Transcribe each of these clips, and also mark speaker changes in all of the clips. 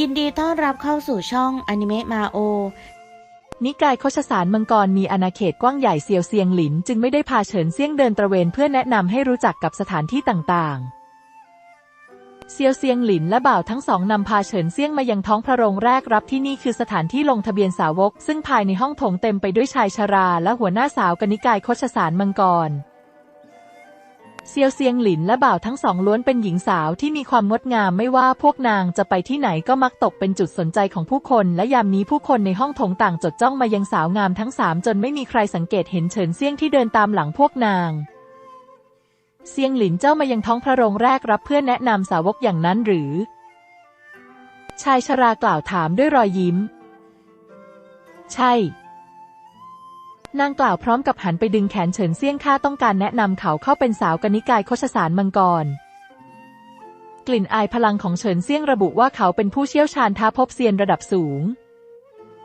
Speaker 1: ยินดีต้อนรับเข้าสู่ช่องอนิเมะมาโอ
Speaker 2: นิกายโคชสารมังกรมีอาณาเขตกว้างใหญ่เซียวเซียงหลิน จึงไม่ได้พาเฉินเซี่ยงเดินตระเวนเพื่อแนะนำให้รู้จักกับสถานที่ต่างๆ เซียวเซียงหลินและบ่าวทั้งสองนำพาเฉินเซี่ยงมายังท้องพระโรงแรกรับที่นี่คือสถานที่ลงทะเบียนสาวก ซึ่งภายในห้องโถงเต็มไปด้วยชายชรา และหัวหน้าสาวกนิกายโคชสารมังกร เซียวเซียงหลินและบ่าวทั้งสองล้วนเป็นหญิงสาวที่มีความงดงามไม่ว่าพวกนางจะไปที่ไหนก็มักตกเป็นจุดสนใจของผู้คน และยามนี้ผู้คนในห้องโถงต่างจดจ้องมายังสาวงามทั้งสามจนไม่มีใครสังเกตเห็นเฉินเซี่ยงที่เดินตามหลังพวกนาง เซียงหลินเจ้ามายังท้องพระโรงแรกรับเพื่อแนะนำสาวกอย่างนั้นหรือ ชายชรากล่าวถามด้วยรอยยิ้ม ใช่ นางกล่าวพร้อมกับหันไปดึงแขนเฉินเซี่ยงข้าต้องการแนะนำเขาเข้าเป็นสาวกนิกายโคชสารมังกร กลิ่นอายพลังของเฉินเซี่ยงระบุว่าเขาเป็นผู้เชี่ยวชาญท้าพบเซียนระดับสูง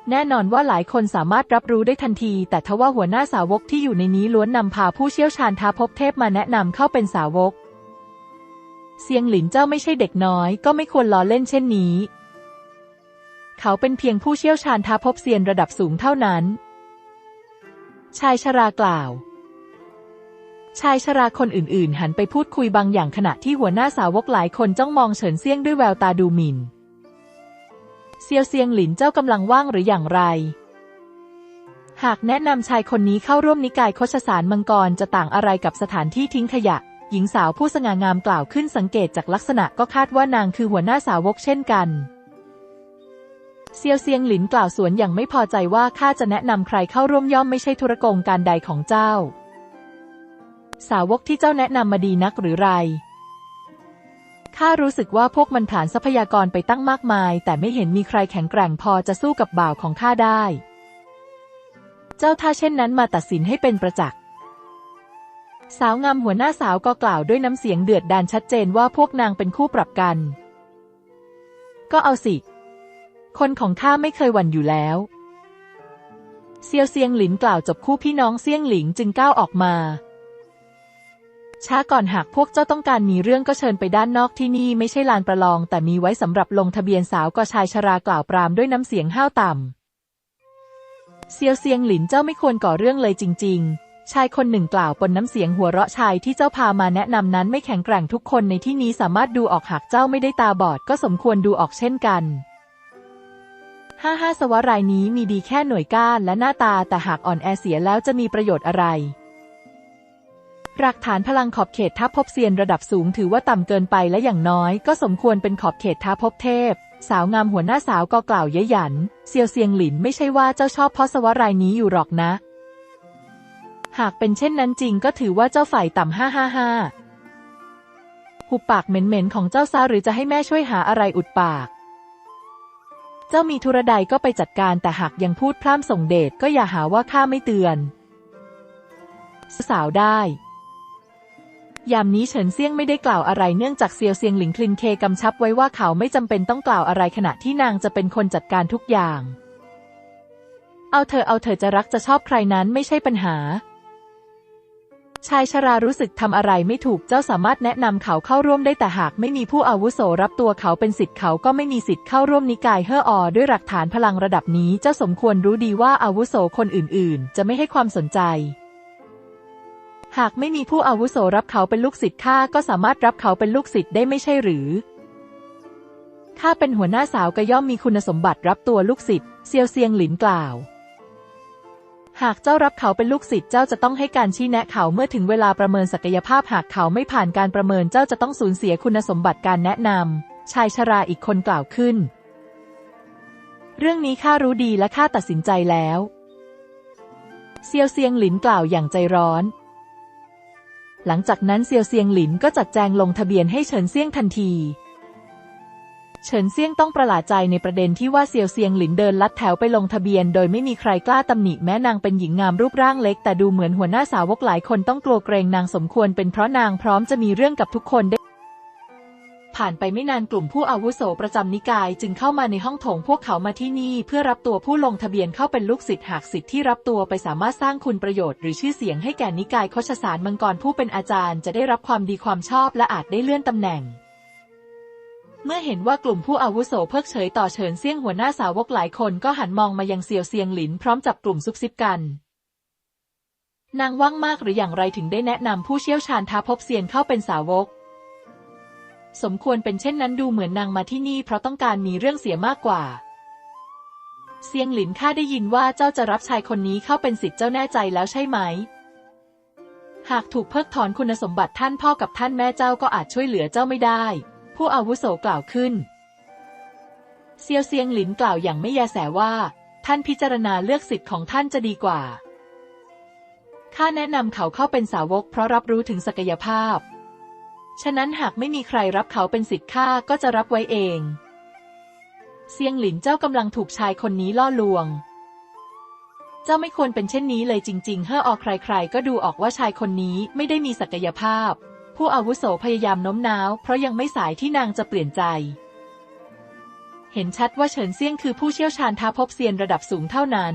Speaker 2: แน่นอนว่าหลายคนสามารถรับรู้ได้ทันที แต่ทว่าหัวหน้าสาวกที่อยู่ในนี้ล้วนนำพาผู้เชี่ยวชาญท้าพบเทพมาแนะนำเข้าเป็นสาวก เซียงหลินเจ้าไม่ใช่เด็กน้อย ก็ไม่ควรล้อเล่นเช่นนี้ เขาเป็นเพียงผู้เชี่ยวชาญท้าพบเซียนระดับสูงเท่านั้น ชายชรากล่าว ชายชราคนอื่นๆ หันไปพูดคุยบางอย่างขณะที่หัวหน้าสาวกหลายคนจ้องมองเฉินเซียงด้วยแววตาดูหมิ่นเซียวเซียงหลินเจ้ากำลังว่างหรืออย่างไร หากแนะนำชายคนนี้เข้าร่วมนิกายโคชสารมังกรจะต่างอะไรกับสถานที่ทิ้งขยะ หญิงสาวผู้สง่างามกล่าวขึ้นสังเกตจากลักษณะก็คาดว่านางคือหัวหน้าสาวกเช่นกัน เซียวเซียงหลินกล่าวสวนอย่างไม่พอใจว่าข้าจะแนะนำใครเข้าร่วมย่อมไม่ใช่ธุรกงการใดของเจ้า สาวกที่เจ้าแนะนำมาดีนักหรือไรข้ารู้สึกว่าพวกมันผ่านทรัพยากรไปตั้งมากมาย แต่ไม่เห็นมีใครแข็งแกร่งพอจะสู้กับบ่าวของข้าได้ เจ้าถ้าเช่นนั้นมาตัดสินให้เป็นประจักษ์สาวงามหัวหน้าสาวก็กล่าวด้วยน้ำเสียงเดือดดาลชัดเจนว่าพวกนางเป็นคู่ปรับกัน ก็เอาสิ คนของข้าไม่เคยหวั่นอยู่แล้วเซียวเซียงหลินกล่าวจบคู่พี่น้องเซียงหลิงจึงก้าวออกมา ช้าก่อนหากพวกเจ้าต้องการมีเรื่องก็เชิญไปด้านนอกที่นี่ไม่ใช่ลานประลอง แต่มีไว้สำหรับลงทะเบียนสาวก็ชายชรากล่าวปรามด้วยน้ำเสียงห้าวต่ำเซียวเซียงหลินเจ้าไม่ควรก่อเรื่องเลยจริง ๆ ชายคนหนึ่งกล่าวปนน้ำเสียงหัวเราะชายที่เจ้าพามาแนะนำนั้นไม่แข็งแกร่งทุกคนในที่นี้สามารถดูออกหากเจ้าไม่ได้ตาบอดก็สมควรดูออกเช่นกัน ห้าห้าสวรายนี้มีดีแค่หน่วยก้านและหน้าตาแต่หากอ่อนแอเสียแล้วจะมีประโยชน์อะไร หลักฐานพลังขอบเขตทัพภพเซียนระดับสูงถือว่าต่ำเกินไปและอย่างน้อยก็สมควรเป็นขอบเขตทัพภพเทพ สาวงามหัวหน้าสาวก็กล่าวเย้ยหยัน เซียวเซียงหลินไม่ใช่ว่าเจ้าชอบเพราะสวรายนี้อยู่หรอกนะ หากเป็นเช่นนั้นจริงก็ถือว่าเจ้าฝ่ายต่ำห้าห้าห้าหุบปากเหม็นๆของเจ้าซาหรือจะให้แม่ช่วยหาอะไรอุดปาก เจ้ามีธุระใดก็ไปจัดการแต่หากยังพูดพร่ำส่งเดชก็อย่าหาว่าข้าไม่เตือน สาวได้ยามนี้เฉินเซียงไม่ได้กล่าวอะไรเนื่องจากเซียวเซียงหลิงคลินเคกำชับไว้ว่าเขาไม่จำเป็นต้องกล่าวอะไรขณะที่นางจะเป็นคนจัดการทุกอย่าง เอาเธอเอาเธอจะรักจะชอบใครนั้นไม่ใช่ปัญหา ชายชรารู้สึกทำอะไรไม่ถูกเจ้าสามารถแนะนำเขาเข้าร่วมได้แต่หากไม่มีผู้อาวุโสรับตัวเขาเป็นสิทธิ์เขาก็ไม่มีสิทธิ์เข้าร่วมนิกายเฮออด้วยหลักฐานพลังระดับนี้เจ้าสมควรรู้ดีว่าอาวุโสคนอื่น ๆ จะไม่ให้ความสนใจ หากไม่มีผู้อาวุโสรับเขาเป็นลูกศิษย์ข้าก็สามารถรับเขาเป็นลูกศิษย์ได้ไม่ใช่หรือข้าเป็นหัวหน้าสาวก็ย่อมมีคุณสมบัติรับตัวลูกศิษย์เซียวเซียงหลินกล่าว หากเจ้ารับเขาเป็นลูกศิษย์เจ้าจะต้องให้การชี้แนะเขาเมื่อถึงเวลาประเมินศักยภาพหากเขาไม่ผ่านการประเมินเจ้าจะต้องสูญเสียคุณสมบัติการแนะนำชายชราอีกคนกล่าวขึ้น เรื่องนี้ข้ารู้ดีและข้าตัดสินใจแล้วเซียวเซียงหลินกล่าวอย่างใจร้อน หลังจากนั้นเซียวเซียงหลินก็จัดแจงลงทะเบียนให้เฉินเซียงทันที เฉินเซี่ยงต้องประหลาดใจในประเด็นที่ว่าเซียวเซียงหลินเดินลัดแถวไปลงทะเบียน โดยไม่มีใครกล้าตำหนิแม้นางเป็นหญิงงามรูปร่างเล็ก แต่ดูเหมือนหัวหน้าสาวกหลายคนต้องกลัวเกรงนางสมควรเป็นเพราะนางพร้อมจะมีเรื่องกับทุกคนได้ ผ่านไปไม่นานกลุ่มผู้อาวุโสประจำนิกาย จึงเข้ามาในห้องโถงพวกเขามาที่นี่ เพื่อรับตัวผู้ลงทะเบียนเข้าเป็นลูกศิษย์หากศิษย์ที่รับตัวไปสามารถสร้างคุณประโยชน์หรือชื่อเสียงให้แก่นิกายโคชสารมังกรผู้เป็นอาจารย์ จะได้รับความดีความชอบและอาจได้เลื่อนตำแหน่ง เมื่อเห็นว่ากลุ่มผู้อาวุโสเพิกเฉยต่อเฉินเซี่ยงหัวหน้าสาวกหลายคนก็หันมองมายังเซียวเซียงหลินพร้อมจับกลุ่มซุบซิบกันนางว่างมากหรืออย่างไรถึงได้แนะนำผู้เชี่ยวชาญท้าพบเซียนเข้าเป็นสาวก สมควรเป็นเช่นนั้นดูเหมือนนางมาที่นี่เพราะต้องการมีเรื่องเสียมากกว่า เซียงหลินข้าได้ยินว่าเจ้าจะรับชายคนนี้เข้าเป็นสิทธิ์เจ้าแน่ใจแล้วใช่ไหม หากถูกเพิกถอนคุณสมบัติท่านพ่อกับท่านแม่เจ้าก็อาจช่วยเหลือเจ้าไม่ได้ ผู้อาวุโสกล่าวขึ้น เซียวเซียงหลินกล่าวอย่างไม่แยแสว่า ท่านพิจารณาเลือกสิทธิ์ของท่านจะดีกว่า ข้าแนะนำเขาเข้าเป็นสาวกเพราะรับรู้ถึงศักยภาพ ฉะนั้นหากไม่มีใครรับเขาเป็นสิทธิ์ข้าก็จะรับไว้เอง เซียงหลินเจ้ากำลังถูกชายคนนี้ล่อลวงเจ้าไม่ควรเป็นเช่นนี้เลยจริง ๆ เฮ่ออใคร ๆ ก็ดูออกว่าชายคนนี้ไม่ได้มีศักยภาพ ผู้อาวุโสพยายามโน้มน้าว เพราะยังไม่สายที่นางจะเปลี่ยนใจ เห็นชัดว่าเฉินเซี่ยงคือผู้เชี่ยวชาญท้าพบเซียนระดับสูงเท่านั้น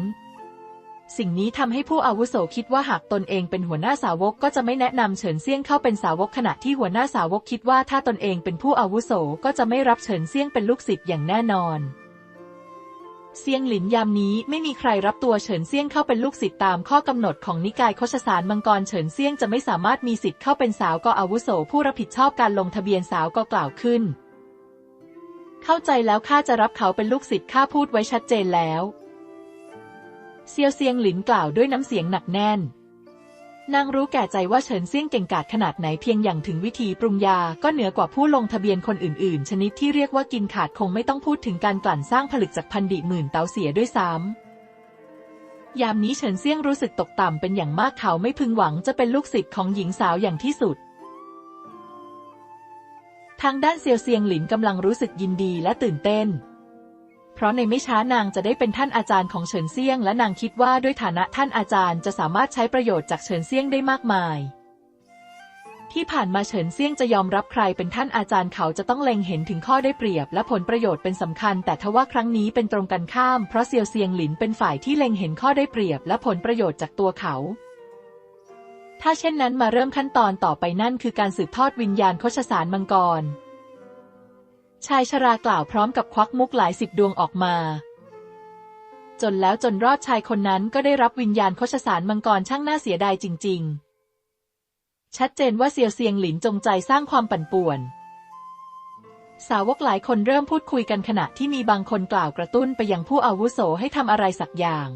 Speaker 2: สิ่งนี้ทำให้ผู้อาวุโสคิดว่าหากตนเองเป็นหัวหน้าสาวกก็จะไม่แนะนำเฉินเซี่ยงเข้าเป็นสาวกขณะที่หัวหน้าสาวกคิดว่าถ้าตนเองเป็นผู้อาวุโสก็จะไม่รับเฉินเซี่ยงเป็นลูกศิษย์อย่างแน่นอน เซียงหลินยามนี้ไม่มีใครรับตัวเฉินเซียงเข้าเป็นลูกศิษย์ตามข้อกำหนดของนิกายโคชสารมังกรเฉินเซียงจะไม่สามารถมีสิทธิ์เข้าเป็นสาวกอาวุโสผู้รับผิดชอบการลงทะเบียนสาวก็กล่าวขึ้น เข้าใจแล้วข้าจะรับเขาเป็นลูกศิษย์ข้าพูดไว้ชัดเจนแล้ว เซียวเซียงหลินกล่าวด้วยน้ำเสียงหนักแน่น นางรู้แก่ใจว่าเฉินเซี่ยงเก่งกาจขนาดไหนเพียงอย่างถึงวิธีปรุงยาก็เหนือกว่าผู้ลงทะเบียนคนอื่นๆ ชนิดที่เรียกว่ากินขาดคงไม่ต้องพูดถึงการกลั่นสร้างผลึกจากพันดิหมื่นเตาเสียด้วยซ้ำยามนี้เฉินเซี่ยงรู้สึกตกต่ำเป็นอย่างมากเขาไม่พึงหวังจะเป็นลูกศิษย์ของหญิงสาวอย่างที่สุดทางด้านเซียวเซียงหลินกำลังรู้สึกยินดีและตื่นเต้น เพราะในไม่ช้านางจะได้เป็นท่านอาจารย์ของเฉินเซียง และนางคิดว่าด้วยฐานะท่านอาจารย์จะสามารถใช้ประโยชน์จากเฉินเซียงได้มากมาย ที่ผ่านมาเฉินเซียงจะยอมรับใครเป็นท่านอาจารย์เขาจะต้องเล็งเห็นถึงข้อได้เปรียบ และผลประโยชน์เป็นสำคัญ แต่ทว่าครั้งนี้เป็นตรงกันข้าม เพราะเซียวเซียงหลินเป็นฝ่ายที่เล็งเห็นข้อได้เปรียบ และผลประโยชน์จากตัวเขาถ้าเช่นนั้นมาเริ่มขั้นตอนต่อไปนั่นคือการสืบทอดวิญญาณโคชสารมังกร ชายชรากล่าวพร้อมกับควักมุกหลายสิบดวงออกมา จนแล้วจนรอดชายคนนั้นก็ได้รับวิญญาณโคชสารมังกรช่างน่าเสียดายจริง ๆ ชัดเจนว่าเซียวเซียงหลินจงใจสร้างความปั่นป่วน สาวกหลายคนเริ่มพูดคุยกันขณะที่มีบางคนกล่าวกระตุ้นไปยังผู้อาวุโสให้ทำอะไรสักอย่าง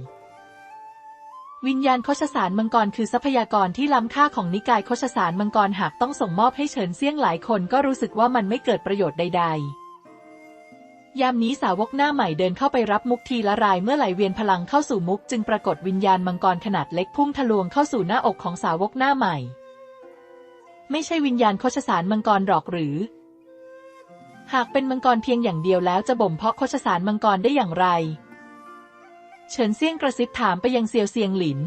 Speaker 2: วิญญาณโคชสารมังกรคือทรัพยากรที่ล้ำค่าของนิกายโคชสารมังกรหากต้องส่งมอบให้เฉินเซี่ยงหลายคนก็รู้สึกว่ามันไม่เกิดประโยชน์ใด ๆ ยามนี้สาวกหน้าใหม่เดินเข้าไปรับมุกทีละรายเมื่อไหลเวียนพลังเข้าสู่มุกจึงปรากฏวิญญาณมังกรขนาดเล็กพุ่งทะลวงเข้าสู่หน้าอกของสาวกหน้าใหม่ ไม่ใช่วิญญาณโคชสารมังกรหรอกหรือ หากเป็นมังกรเพียงอย่างเดียวแล้วจะบ่มเพาะโคชสารมังกรได้อย่างไร เฉินเซียงกระซิบถามไปยังเซียวเซียงหลิน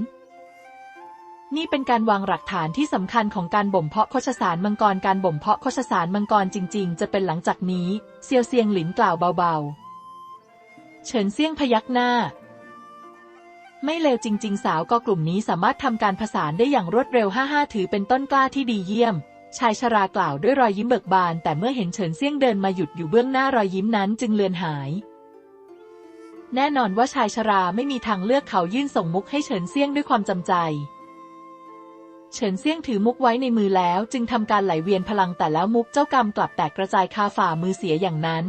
Speaker 2: นี่เป็นการวางหลักฐานที่สำคัญของการบ่มเพาะโคชสารมังกร การบ่มเพาะโคชสารมังกรจริง ๆ จะเป็นหลังจากนี้ เซียวเซียงหลินกล่าวเบาๆ เฉินเซียงพยักหน้า ไม่เลวจริง ๆ สาวก็กลุ่มนี้สามารถทำการผสานได้อย่างรวดเร็วห้าห้าถือเป็นต้นกล้าที่ดีเยี่ยมชายชรากล่าวด้วยรอยยิ้มเบิกบาน แต่เมื่อเห็นเฉินเซี่ยงเดินมาหยุดอยู่เบื้องหน้ารอยยิ้มนั้นจึงเลือนหาย แน่นอนว่าชายชราไม่มีทางเลือกเขายื่นส่งมุกให้เฉินเซียงด้วยความจำใจ เฉินเซียงถือมุกไว้ในมือแล้วจึงทำการไหลเวียนพลังแต่แล้วมุกเจ้ากรรมกลับแตกกระจายคาฝ่ามือเสียอย่างนั้น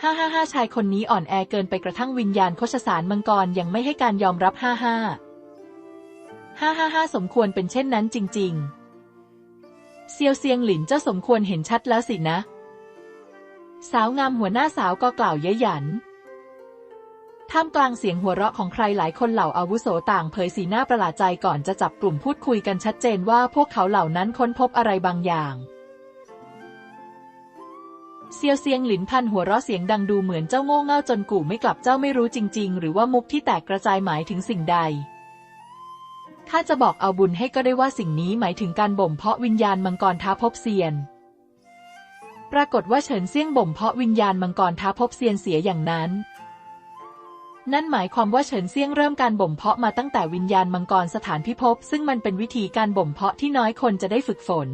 Speaker 2: ห้าห้าห้าชายคนนี้อ่อนแอเกินไปกระทั่งวิญญาณโคชสารมังกรยังไม่ให้การยอมรับห้าห้าห้าห้าห้าสมควรเป็นเช่นนั้นจริง ๆ เซียวเซียงหลินเจ้าสมควรเห็นชัดแล้วสินะ สาวงามหัวหน้าสาวก็กล่าวเย้ยหยัน ท่ามกลางเสียงหัวเราะของใครหลายคนเหล่าอาวุโสต่างเผยสีหน้าประหลาดใจก่อนจะจับกลุ่มพูดคุยกันชัดเจนว่าพวกเขาเหล่านั้นค้นพบอะไรบางอย่างเซียวเซียงหลินพันหัวเราะเสียงดังดูเหมือนเจ้าโง่เง่าจนกู่ไม่กลับเจ้าไม่รู้จริง ๆ หรือว่ามุกที่แตกกระจายหมายถึงสิ่งใดข้าจะบอกเอาบุญให้ก็ได้ว่าสิ่งนี้หมายถึงการบ่มเพาะวิญญาณมังกรท้าภพเซียน ปรากฏว่าเฉินเซียงบ่มเพาะวิญญาณมังกรท้าภพเซียนเสียอย่างนั้น นั่นหมายความว่าเฉินเซี่ยงเริ่มการบ่มเพาะมาตั้งแต่วิญญาณมังกรสถานพิภพซึ่งมันเป็นวิธีการบ่มเพาะที่น้อยคนจะได้ฝึกฝน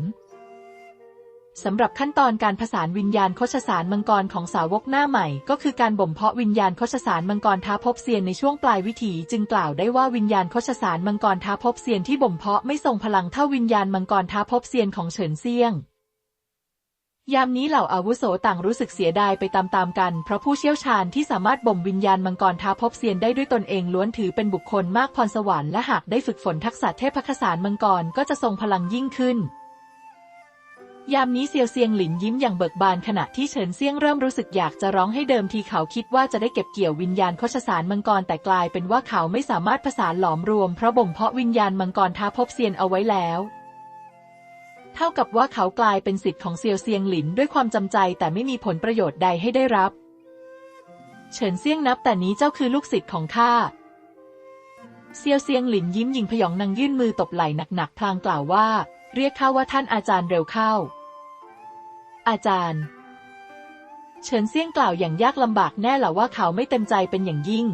Speaker 2: สำหรับขั้นตอนการผสานวิญญาณโคชสารมังกรของสาวกหน้าใหม่ ก็คือการบ่มเพาะวิญญาณโคชสารมังกรท้าภพเซียนในช่วงปลายวิถีจึงกล่าวได้ว่าวิญญาณโคชสารมังกรท้าภพเซียนที่บ่มเพาะไม่ทรงพลังเท่าวิญญาณมังกรท้าภพเซียนของเฉินเซียง ยามนี้เหล่าอาวุโสต่างรู้สึกเสียดายไปตามๆกัน เพราะผู้เชี่ยวชาญที่สามารถบ่มวิญญาณมังกรท้าภพเซียนได้ด้วยตนเองล้วนถือเป็นบุคคลมากพรสวรรค์และหากได้ฝึกฝนทักษะเทพคสารมังกรก็จะทรงพลังยิ่งขึ้น ยามนี้เซียวเซียงหลินยิ้มอย่างเบิกบานขณะที่เฉินเซียงเริ่มรู้สึกอยากจะร้องให้เดิมทีเขาคิดว่าจะได้เก็บเกี่ยววิญญาณโคชสารมังกรแต่กลายเป็นว่าเขาไม่สามารถผสานหลอมรวมเพราะบ่มเพาะวิญญาณมังกรท้าภพเซียนเอาไว้แล้ว เท่ากับว่าเขากลายเป็นสิทธิ์ของเซียวเซียงหลินด้วยความจำใจแต่ไม่มีผลประโยชน์ใดให้ได้รับ เฉินเซียงนับแต่นี้เจ้าคือลูกศิษย์ของข้าเซียวเซียงหลินยิ้มยิงพยองนางยื่นมือตบไหล่หนักๆพลางกล่าวว่า เรียกข้าว่าท่านอาจารย์เร็วเข้า อาจารย์ เฉินเซียงกล่าวอย่างยากลำบากแน่หละว่าเขาไม่เต็มใจเป็นอย่างยิ่ง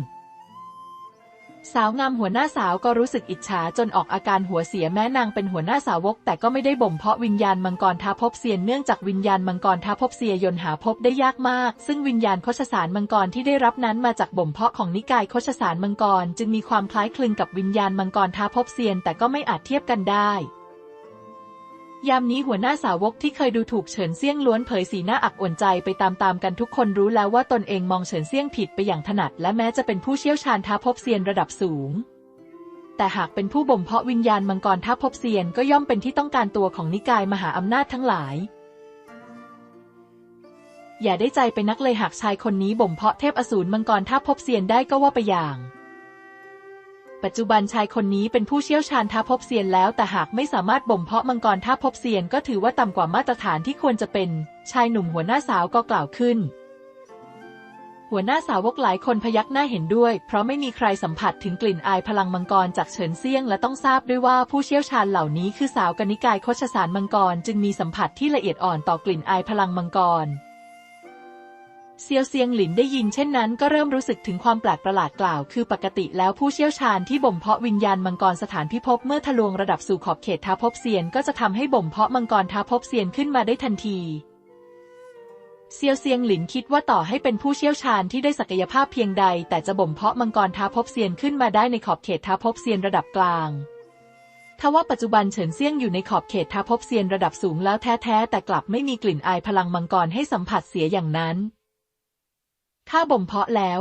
Speaker 2: สาวงามหัวหน้าสาวก็รู้สึกอิจฉาจนออกอาการหัวเสียแม้นางเป็นหัวหน้าสาวก แต่ก็ไม่ได้บ่มเพาะวิญญาณมังกรท้าภพเซียนเนื่องจากวิญญาณมังกรท้าภพเซียยนหาพบได้ยากมาก ซึ่งวิญญาณโคชสารมังกรที่ได้รับนั้นมาจากบ่มเพาะของนิกายโคชสารมังกร จึงมีความคล้ายคลึงกับวิญญาณมังกรท้าภพเซียนแต่ก็ไม่อาจเทียบกันได้ ยามนี้หัวหน้าสาวกที่เคยดูถูกเฉินเซี่ยงล้วนเผยสีหน้าอักอ่วนใจไปตามๆกันทุกคนรู้แล้วว่าตนเองมองเฉินเซี่ยงผิดไปอย่างถนัด และแม้จะเป็นผู้เชี่ยวชาญท้าภพเซียนระดับสูง แต่หากเป็นผู้บ่มเพาะวิญญาณมังกรท้าภพเซียนก็ย่อมเป็นที่ต้องการตัวของนิกายมหาอำนาจทั้งหลาย อย่าได้ใจไปนักเลยหากชายคนนี้บ่มเพาะเทพอสูรมังกรท้าภพเซียนได้ก็ว่าไปอย่าง ปัจจุบันชายคนนี้เป็นผู้เชี่ยวชาญท้าภพเซียนแล้ว แต่หากไม่สามารถบ่มเพาะมังกรท้าภพเซียนก็ถือว่าต่ำกว่ามาตรฐานที่ควรจะเป็น ชายหนุ่มหัวหน้าสาวก็กล่าวขึ้น หัวหน้าสาวกหลายคนพยักหน้าเห็นด้วย เพราะไม่มีใครสัมผัสถึงกลิ่นอายพลังมังกรจากเฉินเซี่ยง และต้องทราบด้วยว่าผู้เชี่ยวชาญเหล่านี้คือสาวกนิกายโคชสารมังกร จึงมีสัมผัสที่ละเอียดอ่อนต่อกลิ่นอายพลังมังกร เซียวเซียงหลินได้ยินเช่นนั้นก็เริ่มรู้สึกถึงความแปลกประหลาดกล่าว คือปกติแล้วผู้เชี่ยวชาญที่บ่มเพาะวิญญาณมังกรสถานพิภพเมื่อทะลวงระดับสู่ขอบเขตท้าภพเซียนก็จะทำให้บ่มเพาะมังกรท้าภพเซียนขึ้นมาได้ทันที เซียวเซียงหลินคิดว่าต่อให้เป็นผู้เชี่ยวชาญที่ได้ศักยภาพเพียงใด แต่จะบ่มเพาะมังกรท้าภพเซียนขึ้นมาได้ในขอบเขตท้าภพเซียนระดับกลางทว่าปัจจุบันเฉินเซียงอยู่ในขอบเขตท้าภพเซียนระดับสูงแล้วแท้ๆแต่กลับไม่มีกลิ่นอายพลังมังกรให้สัมผัสเสียอย่างนั้น ข้าบ่มเพาะแล้ว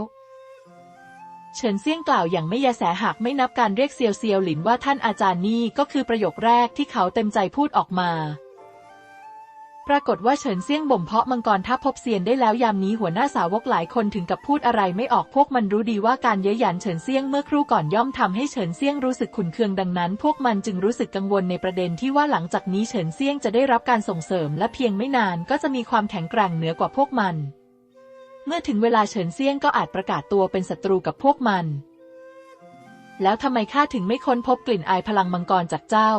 Speaker 2: เฉินเซี่ยงกล่าวอย่างไม่ยาแสหากไม่นับการเรียกเซียวเซียวหลินว่าท่านอาจารย์นี่ก็คือประโยคแรกที่เขาเต็มใจพูดออกมา ปรากฏว่าเฉินเซี่ยงบ่มเพาะมังกรทัพพบเซียนได้แล้วยามนี้หัวหน้าสาวกหลายคนถึงกับพูดอะไรไม่ออกพวกมันรู้ดีว่าการเย้ยหยันเฉินเซี่ยงเมื่อครู่ก่อนย่อมทำให้เฉินเซี่ยงรู้สึกขุนเคืองดังนั้น พวกมันจึงรู้สึกกังวลในประเด็นที่ว่าหลังจากนี้เฉินเซี่ยงจะได้รับการส่งเสริม และเพียงไม่นานก็จะมีความแข็งแกร่งเหนือกว่าพวกมัน เมื่อถึงเวลาเฉินเซียงก็อาจประกาศตัวเป็นศัตรูกับพวกมัน แล้วทำไมข้าถึงไม่ค้นพบกลิ่นอายพลังมังกรจากเจ้า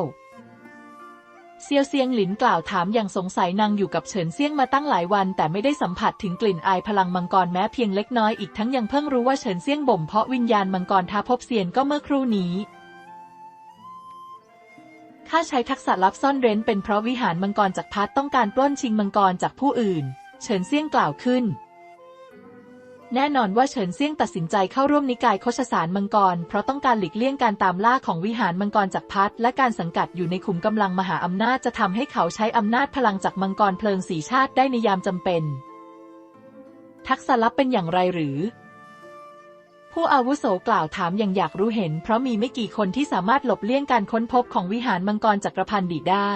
Speaker 2: เซียวเซียงหลินกล่าวถามอย่างสงสัยนางอยู่กับเฉินเซียงมาตั้งหลายวัน แต่ไม่ได้สัมผัสถึงกลิ่นอายพลังมังกรแม้เพียงเล็กน้อยอีกทั้งยังเพิ่งรู้ว่าเฉินเซียงบ่มเพาะวิญญาณมังกรท้าภพเซียนก็เมื่อครู่นี้ข้าใช้ทักษะลับซ่อนเร้นเป็นเพราะวิหารมังกรจากพัดต้องการปล้นชิงมังกรจากผู้อื่น เฉินเซียงกล่าวขึ้น แน่นอนว่าเฉินเซี่ยงตัดสินใจเข้าร่วมนิกายโคชสารมังกร เพราะต้องการหลีกเลี่ยงการตามล่าของวิหารมังกรจักรพรรดิและการสังกัดอยู่ในขุมกำลังมหาอำนาจจะทำให้เขาใช้อำนาจพลังจากมังกรเพลิงสีชาติได้ในยามจำเป็น ทักษะลับเป็นอย่างไรหรือ ผู้อาวุโสกล่าวถามอย่างอยากรู้เห็น เพราะมีไม่กี่คนที่สามารถหลบเลี่ยงการค้นพบของวิหารมังกรจักรพันดีได้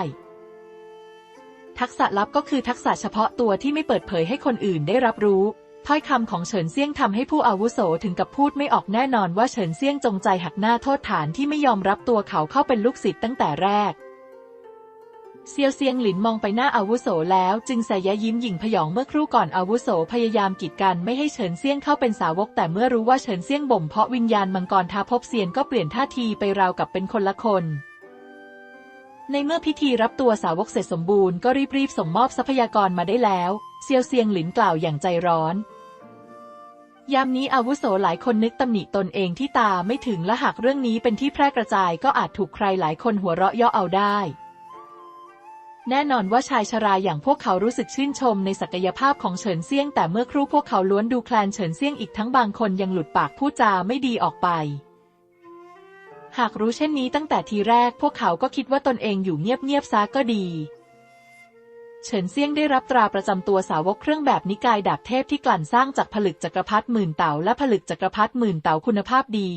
Speaker 2: ทักษะลับก็คือทักษะเฉพาะตัวที่ไม่เปิดเผยให้คนอื่นได้รับรู้ ถ้อยคำของเฉินเซี่ยงทำให้ผู้อาวุโสถึงกับพูดไม่ออกแน่นอนว่าเฉินเซี่ยงจงใจหักหน้าโทษฐานที่ไม่ยอมรับตัวเขาเข้าเป็นลูกศิษย์ตั้งแต่แรก เซียวเซียงหลินมองไปหน้าอาวุโสแล้ว จึงใส่ยยิ้มหยิ่งพยองเมื่อครู่ก่อนอาวุโสพยายามกีดกันไม่ให้เฉินเซี่ยงเข้าเป็นสาวก แต่เมื่อรู้ว่าเฉินเซี่ยงบ่มเพาะวิญญาณมังกรท้าภพเซียนก็เปลี่ยนท่าทีไปราวกับเป็นคนละคนในเมื่อพิธีรับตัวสาวกเสร็จสมบูรณ์ก็รีบๆส่งมอบทรัพยากรมาได้แล้ว เซียวเซียงหลินกล่าวอย่างใจร้อน ยามนี้อาวุโสหลายคนนึกตำหนิตนเองที่ตาไม่ถึงและหากเรื่องนี้เป็นที่แพร่กระจายก็อาจถูกใครหลายคนหัวเราะเย่อเอาได้ แน่นอนว่าชายชราอย่างพวกเขารู้สึกชื่นชมในศักยภาพของเฉินเซี่ยง แต่เมื่อครู่พวกเขาล้วนดูแคลนเฉินเซี่ยงอีกทั้งบางคนยังหลุดปากพูดจาไม่ดีออกไป หากรู้เช่นนี้ตั้งแต่ทีแรกพวกเขาก็คิดว่าตนเองอยู่เงียบๆซะก็ดี เฉินเซียงได้รับตราประจำตัวสาวกเครื่องแบบนิกายดาบเทพที่กลั่นสร้างจากผลึกจักรพรรดิหมื่นเต๋าและผลึกจักรพรรดิหมื่นเต๋าคุณภาพดี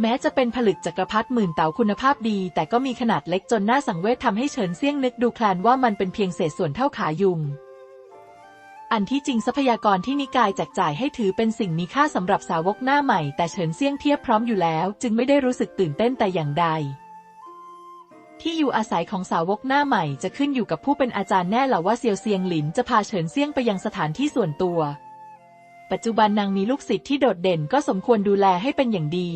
Speaker 2: แม้จะเป็นผลึกจักรพรรดิหมื่นเต๋าคุณภาพดี แต่ก็มีขนาดเล็กจนน่าสังเวชทำให้เฉินเซียงนึกดูแคลนว่ามันเป็นเพียงเศษส่วนเท่าขายุง อันที่จริงทรัพยากรที่นิกายแจกจ่ายให้ถือเป็นสิ่งมีค่าสำหรับสาวกหน้าใหม่ แต่เฉินเซียงเทียบพร้อมอยู่แล้ว จึงไม่ได้รู้สึกตื่นเต้นแต่อย่างใด ที่อยู่อาศัยของสาวกหน้าใหม่จะขึ้นอยู่กับผู้เป็นอาจารย์แน่หละว่าเซียวเซียงหลินจะพาเฉินเซียงไปยังสถานที่ส่วนตัว ปัจจุบันนางมีลูกศิษย์ที่โดดเด่นก็สมควรดูแลให้เป็นอย่างดี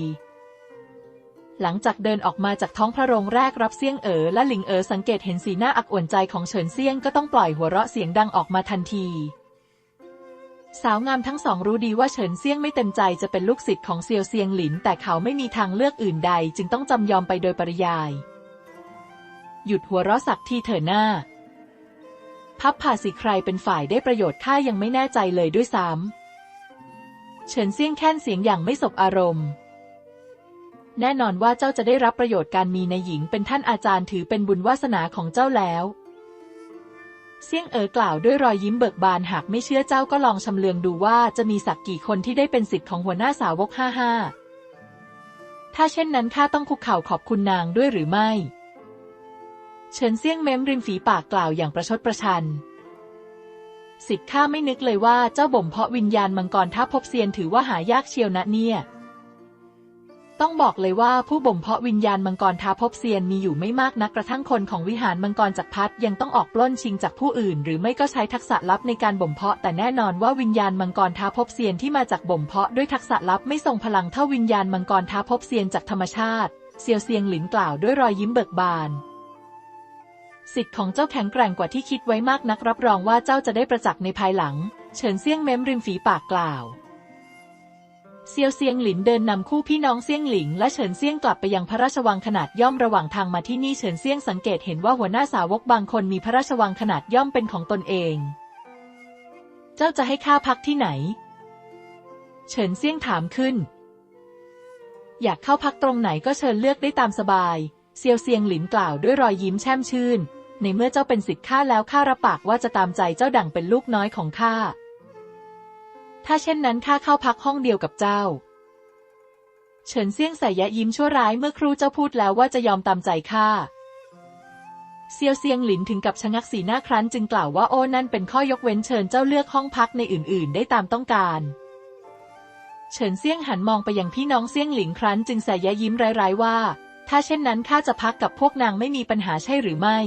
Speaker 2: หลังจากเดินออกมาจากท้องพระโรงแรกรับเซียงเอ๋อและหลิงเอ๋อสังเกตเห็นสีหน้าอักอ่วนใจของเฉินเซียงก็ต้องปล่อยหัวเราะเสียงดังออกมาทันทีสาวงามทั้งสองรู้ดีว่าเฉินเซียงไม่เต็มใจจะเป็นลูกศิษย์ของเซียวเซียงหลิน แต่เขาไม่มีทางเลือกอื่นใด จึงต้องจำยอมไปโดยปริยาย หยุดหัวเราะสักทีเถอะหน้า พับผ่าสิใครเป็นฝ่ายได้ประโยชน์ข้ายังไม่แน่ใจเลยด้วยซ้ำเฉินเซี่ยงแค้นเสียงอย่างไม่สบอารมณ์ แน่นอนว่าเจ้าจะได้รับประโยชน์การมีในหญิงเป็นท่านอาจารย์ถือเป็นบุญวาสนาของเจ้าแล้วเซี่ยงเอ๋อกล่าวด้วยรอยยิ้มเบิกบานหากไม่เชื่อเจ้าก็ลองชำเลืองดูว่าจะมีสักกี่คนที่ได้เป็นสิทธิ์ของหัวหน้าสาวกห้าห้าถ้าเช่นนั้นข้าต้องคุกเข่าขอบคุณนางด้วยหรือไม่ เฉินเซี่ยงเม้มริมฝีปากกล่าวอย่างประชดประชัน สิทธิ์ข้าไม่นึกเลยว่าเจ้าบ่มเพาะวิญญาณมังกรท้าภพบเซียนถือว่าหายากเชียวนะเนี่ย ต้องบอกเลยว่าผู้บ่มเพาะวิญญาณมังกรท้าภพเซียนมีอยู่ไม่มากนักกระทั่งคนของวิหารมังกรจักรพรรดิยังต้องออกปล้นชิงจากผู้อื่น หรือไม่ก็ใช้ทักษะลับในการบ่มเพาะ แต่แน่นอนว่าวิญญาณมังกรท้าภพเซียนที่มาจากบ่มเพาะด้วยทักษะลับไม่ทรงพลังเท่าวิญญาณมังกรท้าภพเซียนจากธรรมชาติ เซียวเซียงหลินกล่าวด้วยรอยยิ้มเบิกบาน สิทธิ์ของเจ้าแข็งแกร่งกว่าที่คิดไว้มากนักรับรองว่าเจ้าจะได้ประจักษ์ในภายหลัง เฉินเซี่ยงเม้มริมฝีปากกล่าวเซียวเซียงหลินเดินนำคู่พี่น้องเซี่ยงหลิงและเฉินเซี่ยงกลับไปยังพระราชวังขนาดย่อมระหว่างทางมาที่นี่เฉินเซี่ยงสังเกตเห็นว่าหัวหน้าสาวกบางคนมีพระราชวังขนาดย่อมเป็นของตนเอง เจ้าจะให้ข้าพักที่ไหน เฉินเซี่ยงถามขึ้น อยากเข้าพักตรงไหนก็เชิญเลือกได้ตามสบาย เซียวเซียงหลินกล่าวด้วยรอยยิ้มแช่มชื่น ในเมื่อเจ้าเป็นสิทธิ์ข้าแล้วข้ารับปากว่าจะตามใจเจ้าดั่งเป็นลูกน้อยของข้า ถ้าเช่นนั้นข้าเข้าพักห้องเดียวกับเจ้า เฉินเซี่ยงใส่ยะยิ้มชั่วร้ายเมื่อครูเจ้าพูดแล้วว่าจะยอมตามใจข้าเซียวเซียงหลินถึงกับชะงักสีหน้าครั้นจึงกล่าวว่าโอ้นั่นเป็นข้อยกเว้นเชิญเจ้าเลือกห้องพักในอื่น ๆ ได้ตามต้องการ เฉินเซี่ยงหันมองไปยังพี่น้องเซี่ยงหลิงครั้นจึงใส่ยะยิ้มร้ายๆว่า ถ้าเช่นนั้นข้าจะพักกับพวกนางไม่มีปัญหาใช่หรือไม่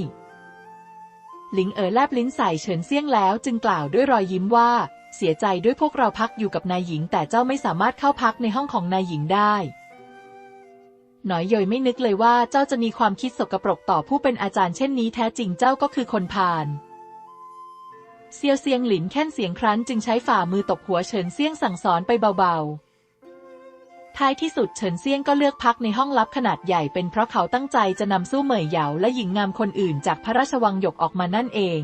Speaker 2: หลิงเอ๋อแลบลิ้นใส่เฉินเซี่ยงแล้วจึงกล่าวด้วยรอยยิ้มว่า เสียใจด้วยพวกเราพักอยู่กับนายหญิง แต่เจ้าไม่สามารถเข้าพักในห้องของนายหญิงได้ หน่อยเยยไม่นึกเลยว่าเจ้าจะมีความคิดสกปรกต่อผู้เป็นอาจารย์เช่นนี้แท้จริงเจ้าก็คือคนพาลเซียวเซียงหลินแค่นเสียงครั้นจึงใช้ฝ่ามือตบหัวเฉินเซี่ยงสั่งสอนไปเบาๆ ท้ายที่สุดเฉินเซี่ยงก็เลือกพักในห้องลับขนาดใหญ่เป็นเพราะเขาตั้งใจจะนำสู้เหมยเหยาและหญิงงามคนอื่นจากพระราชวังหยกออกมานั่นเอง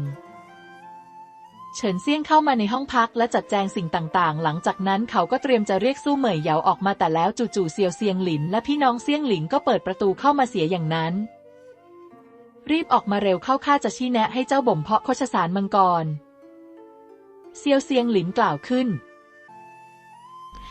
Speaker 2: เฉินเซี่ยงเข้ามาในห้องพักและจัดแจงสิ่งต่างๆ หลังจากนั้นเขาก็เตรียมจะเรียกสู้เหมยเหยาออกมาแต่แล้วจู่ๆเซียวเซียงหลิน และพี่น้องเซี่ยงหลิงก็เปิดประตูเข้ามาเสียอย่างนั้น รีบออกมาเร็วเข้าข้าจะชี้แนะให้เจ้าบ่มเพาะโคชสารมังกร เซียวเซียงหลินกล่าวขึ้น